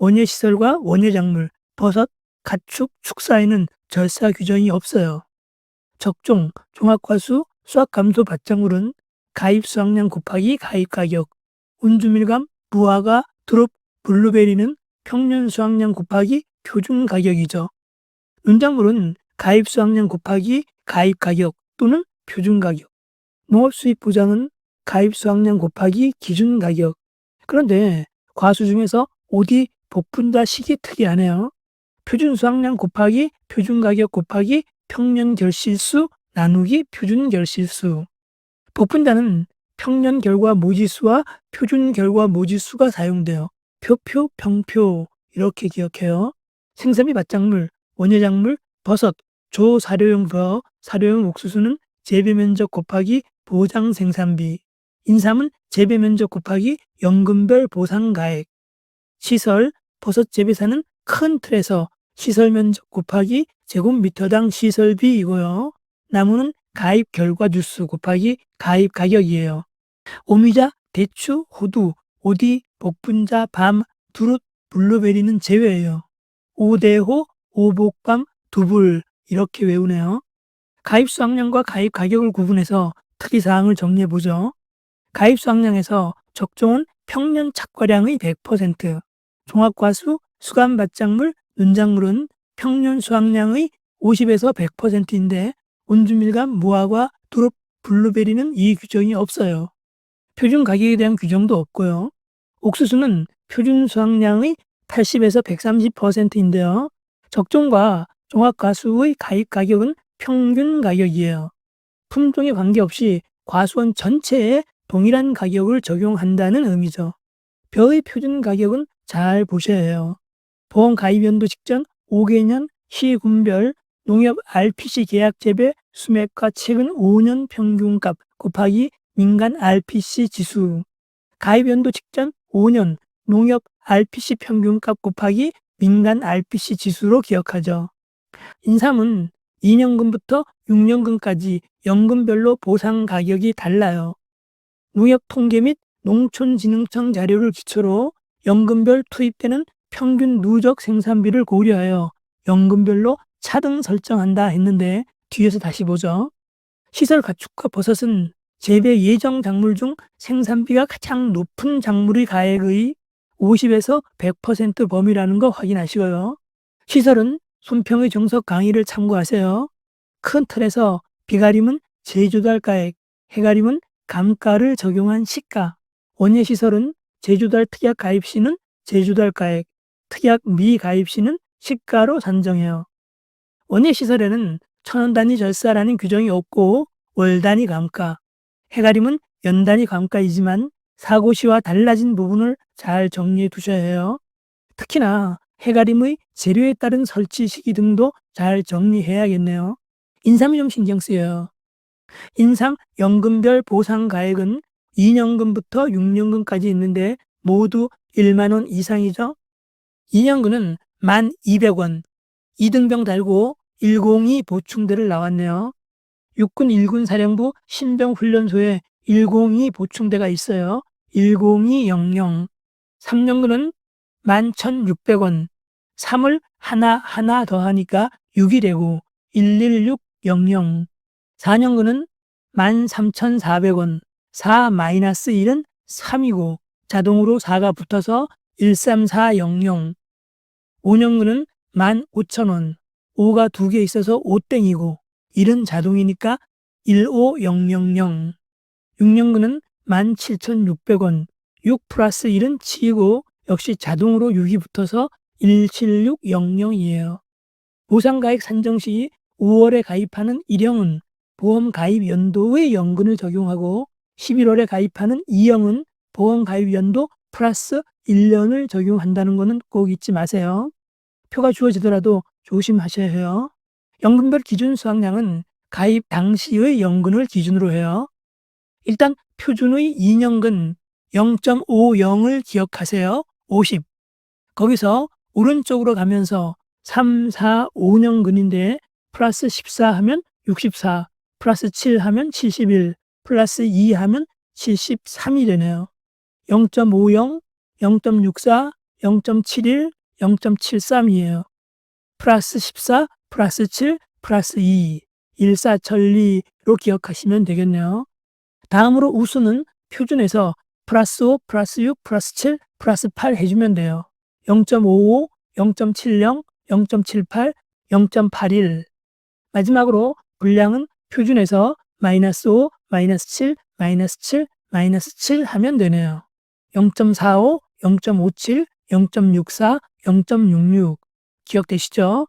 원예시설과 원예작물, 버섯, 가축, 축사에는 절사 규정이 없어요. 적종, 종합과수, 수확감소 밭작물은 가입 수확량 곱하기 가입 가격, 운주밀감, 무화과, 두릅, 블루베리는 평년 수확량 곱하기 표준 가격이죠. 농작물은 가입 수확량 곱하기 가입 가격 또는 표준 가격. 농업 수입 보장은 가입 수확량 곱하기 기준 가격. 그런데 과수 중에서 오디 복분자 식이 특이하네요. 표준 수확량 곱하기 표준 가격 곱하기 평년 결실수 나누기 표준 결실수. 복분자는 평년 결과 모지수와 표준 결과 모지수가 사용돼요. 표표, 평표 이렇게 기억해요. 생선미 밭작물, 원예작물, 버섯, 조 사료용 버, 사료용 옥수수는 재배 면적 곱하기 보장 생산비. 인삼은 재배 면적 곱하기 연금별 보상 가액. 시설, 버섯 재배사는 큰 틀에서 시설 면적 곱하기 제곱미터당 시설비이고요. 나무는 가입 결과 주수 곱하기 가입 가격이에요. 오미자, 대추, 호두, 오디, 복분자, 밤, 두릅, 블루베리는 제외예요. 오대호, 오복밤, 두불 이렇게 외우네요. 가입 수확량과 가입 가격을 구분해서 특이사항을 정리해보죠. 가입 수확량에서 적종은 평년 착과량의 100%, 종합과수, 수감밭작물, 눈작물은 평년 수확량의 50에서 100%인데 온주밀감, 무화과, 두릅, 블루베리는 이 규정이 없어요. 표준 가격에 대한 규정도 없고요. 옥수수는 표준 수확량의 80에서 130%인데요. 적종과 종합과수의 가입 가격은 평균 가격이에요. 품종에 관계없이 과수원 전체에 동일한 가격을 적용한다는 의미죠. 벼의 표준 가격은 잘 보셔야 해요. 보험 가입 연도 직전 5개년 시군별 농협 RPC 계약 재배 수맥과 최근 5년 평균값 곱하기 민간 RPC 지수. 가입 연도 직전 5년 농협 RPC 평균값 곱하기 민간 RPC 지수로 기억하죠. 인삼은 2년금부터 6년금까지 연금별로 보상 가격이 달라요. 농협 통계 및 농촌진흥청 자료를 기초로 연금별 투입되는 평균 누적 생산비를 고려하여 연금별로 차등 설정한다 했는데 뒤에서 다시 보죠. 시설 가축과 버섯은 재배 예정 작물 중 생산비가 가장 높은 작물의 가액의 50에서 100% 범위라는 거 확인하시고요. 시설은 손평의 정석 강의를 참고하세요. 큰 틀에서 비가림은 제주달 가액, 해가림은 감가를 적용한 시가, 원예시설은 제주달 특약 가입 시는 제주달 가액, 특약 미 가입 시는 시가로 산정해요. 원예 시설에는 천원 단위 절사라는 규정이 없고 월 단위 감가, 해가림은 연 단위 감가이지만 사고시와 달라진 부분을 잘 정리해 두셔야 해요. 특히나 해가림의 재료에 따른 설치 시기 등도 잘 정리해야겠네요. 인삼이 좀 신경 쓰여요. 인삼 연금별 보상 가액은 2년금부터 6년금까지 있는데 모두 1만원 이상이죠. 2년금은 1,200원, 2등병 달고 102 보충대를 나왔네요. 육군 1군 사령부 신병훈련소에 102 보충대가 있어요. 10200. 3년근은 11,600원. 3을 하나 하나 더하니까 6이 되고 11600. 4년근은 13,400원. 4 마이너스 1은 3이고 자동으로 4가 붙어서 13400. 5년근은 15,000원. 5가 두 개 있어서 5땡이고 1은 자동이니까 15000. 6년근은 17,600원. 6 플러스 1은 7이고 역시 자동으로 6이 붙어서 17600이에요. 보상가액 산정 시 5월에 가입하는 1형은 보험 가입 연도의 연금을 적용하고 11월에 가입하는 2형은 보험 가입 연도 플러스 1년을 적용한다는 것은 꼭 잊지 마세요. 표가 주어지더라도 조심하셔야 해요. 연금별 기준 수확량은 가입 당시의 연금을 기준으로 해요. 일단 표준의 2년근 0.50을 기억하세요. 50. 거기서 오른쪽으로 가면서 3, 4, 5년근인데 플러스 14 하면 64, 플러스 7 하면 71, 플러스 2 하면 73이 되네요. 0.50, 0.64, 0.71, 0.73이에요. 플러스 14, 플러스 7, 플러스 2, 일사천리로 기억하시면 되겠네요. 다음으로 우수는 표준에서 플러스 5, 플러스 6, 플러스 7, 플러스 8 해주면 돼요. 0.55, 0.70, 0.78, 0.81. 마지막으로 분량은 표준에서 마이너스 5, 마이너스 7, 마이너스 7, 마이너스 7 하면 되네요. 0.45, 0.57, 0.64, 0.66 기억되시죠?